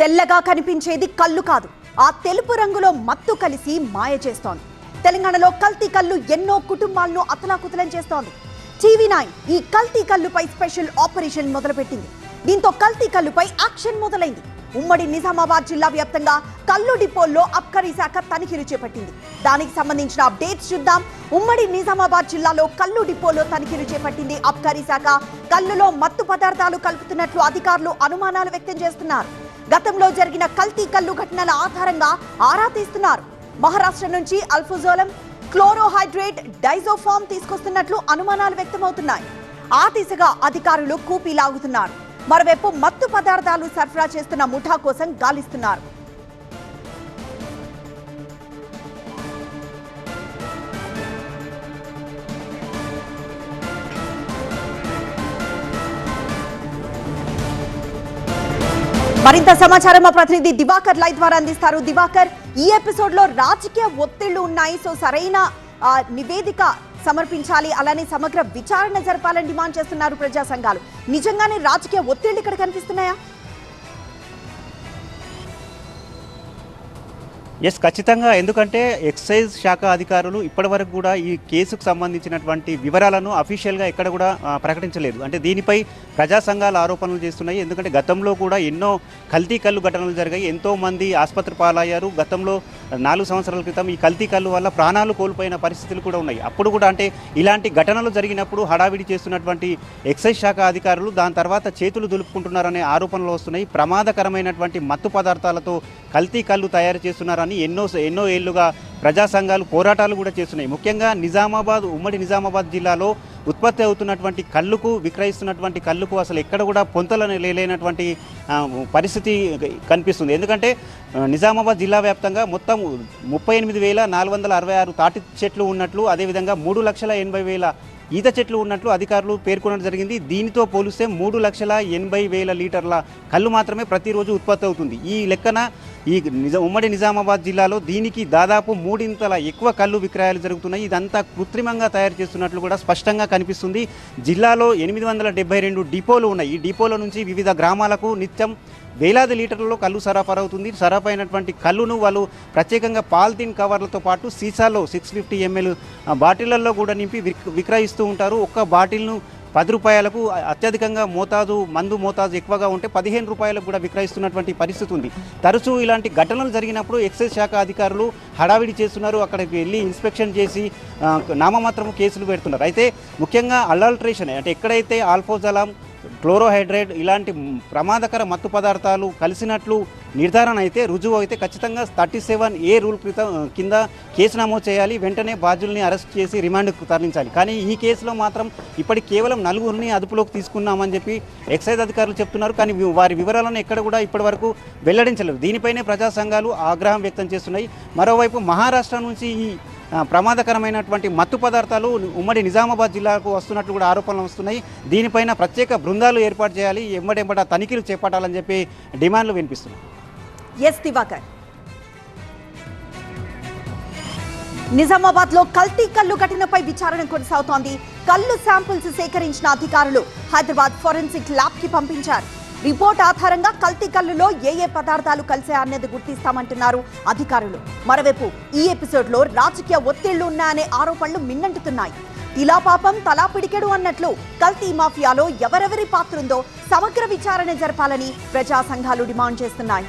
తెల్లగా కనిపించేది కళ్ళు కాదు. ఆ తెలుపు రంగులో మత్తు కలిసి మాయ చేస్తోంది. తెలంగాణలో కల్తీ కళ్ళు ఎన్నో కుటుంబాలను అతలాకుతలం చేస్తోంది. టీవీ నైన్ ఈ కల్తీ కళ్ళుపై స్పెషల్ ఆపరేషన్ మొదలుపెట్టింది. దీంతో కల్తీ కళ్ళుపై యాక్షన్ మొదలైంది. ఉమ్మడి నిజామాబాద్ జిల్లా వ్యాప్తంగా కల్లు డిపోల్లో అబ్కారీ శాఖ తనిఖీలు చేపట్టింది. దానికి సంబంధించిన అప్డేట్స్ చూద్దాం. ఉమ్మడి నిజామాబాద్ జిల్లాలో కల్లు డిపోలో తనిఖీలు చేపట్టింది అబ్కారీ శాఖ. కల్లులో మత్తు పదార్థాలు కలుపుతున్నట్లు అధికారులు అనుమానాలు వ్యక్తం చేస్తున్నారు. గతంలో జరిగిన కల్తీ కల్లు ఘటనల ఆధారంగా ఆరా తీస్తున్నారు. మహారాష్ట్ర నుంచి అల్ఫుజోలం క్లోరోహైడ్రేట్ డైజోఫామ్ తీసుకొస్తున్నట్లు అనుమానాలు వ్యక్తమవుతున్నాయి. ఆ దిశగా అధికారులు కూపీ లాగుతున్నారు. మరోవైపు మత్తు పదార్థాలు సరఫరా చేస్తున్న ముఠా కోసం గాలిస్తున్నారు. మరింత సమాచారం మా ప్రతినిధి దివాకర్ లైవ్ ద్వారా అందిస్తారు. దివాకర్ ఈ ఎపిసోడ్లో రాజకీయ ఒత్తిళ్ళు ఉన్నాయి. సో సరైన ఆ, నివేదిక సమర్పించాలి. అలానే సమగ్ర విచారణ జరపాలని డిమాండ్ చేస్తున్నారు ప్రజా సంఘాలు నిజంగానే రాజకీయ ఒత్తిళ్ళు ఇక్కడ కనిపిస్తున్నాయా? ఎస్ ఖచ్చితంగా. ఎందుకంటే ఎక్సైజ్ శాఖ అధికారులు ఇప్పటివరకు కూడా ఈ కేసుకు సంబంధించినటువంటి వివరాలను అఫీషియల్గా ఎక్కడ కూడా ప్రకటించలేదు. అంటే దీనిపై ప్రజా సంఘాలు ఆరోపణలు చేస్తున్నాయి. ఎందుకంటే గతంలో కూడా ఎన్నో కల్తీ కళ్ళు ఘటనలు జరిగాయి. ఎంతో మంది ఆసుపత్రి పాలయ్యారు. గతంలో నాలుగు సంవత్సరాల క్రితం ఈ కల్తీ కళ్ళు వల్ల ప్రాణాలు కోల్పోయిన పరిస్థితులు కూడా ఉన్నాయి. అప్పుడు కూడా అంటే ఇలాంటి ఘటనలు జరిగినప్పుడు హడావిడి చేస్తున్నటువంటి ఎక్సైజ్ శాఖ అధికారులు దాని తర్వాత చేతులు దులుపుకుంటున్నారనే ఆరోపణలు వస్తున్నాయి. ప్రమాదకరమైనటువంటి మత్తు పదార్థాలతో కల్తీ కళ్ళు తయారు చేస్తున్నారని ఎన్నో ఎన్నో ఏళ్ళుగా ప్రజా సంఘాలు పోరాటాలు కూడా చేస్తున్నాయి. ముఖ్యంగా నిజామాబాద్ ఉమ్మడి నిజామాబాద్ జిల్లాలో ఉత్పత్తి అవుతున్నటువంటి కళ్ళుకు విక్రయిస్తున్నటువంటి కళ్ళుకు అసలు ఎక్కడ కూడా పొంతలను లేనటువంటి పరిస్థితి కనిపిస్తుంది. ఎందుకంటే నిజామాబాద్ జిల్లా వ్యాప్తంగా మొత్తం ముప్పై ఎనిమిది వేల నాలుగు వందల అరవై ఆరు తాటి చెట్లు ఉన్నట్లు అదేవిధంగా మూడు లక్షల ఎనభై వేల ఈత చెట్లు ఉన్నట్లు అధికారులు పేర్కొనడం జరిగింది. దీనితో పోలిస్తే మూడు లక్షల ఎనభై వేల లీటర్ల కళ్ళు మాత్రమే ప్రతిరోజు ఉత్పత్తి అవుతుంది. ఈ లెక్కన ఈ నిజ ఉమ్మడి నిజామాబాద్ జిల్లాలో దీనికి దాదాపు మూడింతల ఎక్కువ కళ్ళు విక్రయాలు జరుగుతున్నాయి. ఇదంతా కృత్రిమంగా తయారు చేస్తున్నట్లు కూడా స్పష్టంగా కనిపిస్తుంది. జిల్లాలో ఎనిమిది వందల డెబ్బై రెండు డిపోలు ఉన్నాయి. ఈ డిపోల నుంచి వివిధ గ్రామాలకు నిత్యం వేలాది లీటర్లలో కళ్ళు సరఫరా అవుతుంది. సరఫరా అయినటువంటి కళ్ళును వాళ్ళు ప్రత్యేకంగా పాలిథిన్ కవర్లతో పాటు సీసాలో సిక్స్ ఫిఫ్టీ ఎంఎల్ బాటిళ్ళలో కూడా నింపి విక్రయిస్తూ ఉంటారు. ఒక్క బాటిల్ను పది రూపాయలకు అత్యధికంగా మోతాదు మందు మోతాదు ఎక్కువగా ఉంటే పదిహేను రూపాయలకు కూడా విక్రయిస్తున్నటువంటి పరిస్థితి ఉంది. తరచూ ఇలాంటి ఘటనలు జరిగినప్పుడు ఎక్సైజ్ శాఖ అధికారులు హడావిడి చేస్తున్నారు. అక్కడికి వెళ్ళి ఇన్స్పెక్షన్ చేసి నామమాత్రము కేసులు పెడుతున్నారు. అయితే ముఖ్యంగా అల్టరేషన్ అంటే ఎక్కడైతే ఆల్ఫోజలాం క్లోరోహైడ్రేట్ ఇలాంటి ప్రమాదకర మత్తు పదార్థాలు కలిసినట్లు నిర్ధారణ అయితే రుజువు అయితే ఖచ్చితంగా థర్టీ సెవెన్ ఏ రూల్ క్రితం కింద కేసు నమోదు చేయాలి. వెంటనే బాధ్యుల్ని అరెస్ట్ చేసి రిమాండ్కు తరలించాలి. కానీ ఈ కేసులో మాత్రం ఇప్పటికి కేవలం నలుగురిని అదుపులోకి తీసుకున్నామని చెప్పి ఎక్సైజ్ అధికారులు చెప్తున్నారు. కానీ వారి వివరాలను ఎక్కడ కూడా ఇప్పటి వరకు వెల్లడించలేదు. దీనిపైనే ప్రజా సంఘాలు ఆగ్రహం వ్యక్తం చేస్తున్నాయి. మరోవైపు మహారాష్ట్ర నుంచి ఈ ప్రమాదకరమైనటువంటి మత్తు పదార్థాలు ఉమ్మడి నిజామాబాద్ జిల్లాకు వస్తున్నట్లు కూడా ఆరోపణలు వస్తున్నాయి. దీనిపైన ప్రత్యేక బృందాలు ఏర్పాటు చేయాలి. ఎంబడెంబడ తనిఖీలు చేపట్టాలని చెప్పి డిమాండ్లు వినిపిస్తున్నాయి. ఎస్ దివాకర్. నిజామాబాద్లో కల్తీ కల్లు ఘటనపై విచారణ కొనసాగుతోంది. కల్లు శాంపిల్స్ సేకరించిన అధికారులు హైదరాబాద్ ఫోరెన్సిక్ ల్యాబ్కి పంపించారు. రిపోర్ట్ ఆధారంగా కల్తీ కల్లులో ఏ ఏ పదార్థాలు కలిశాయన్నది గుర్తిస్తామంటున్నారు అధికారులు. మరోవైపు ఈ ఎపిసోడ్లో రాజకీయ ఒత్తిళ్ళు ఉన్నాయనే ఆరోపణలు మిన్నంటుతున్నాయి. ఇలా పాపం తలా పిడికెడు అన్నట్లు కల్తీ మాఫియాలో ఎవరెవరి పాత్రుందో సమగ్ర విచారణ జరపాలని ప్రజా సంఘాలు డిమాండ్ చేస్తున్నాయి.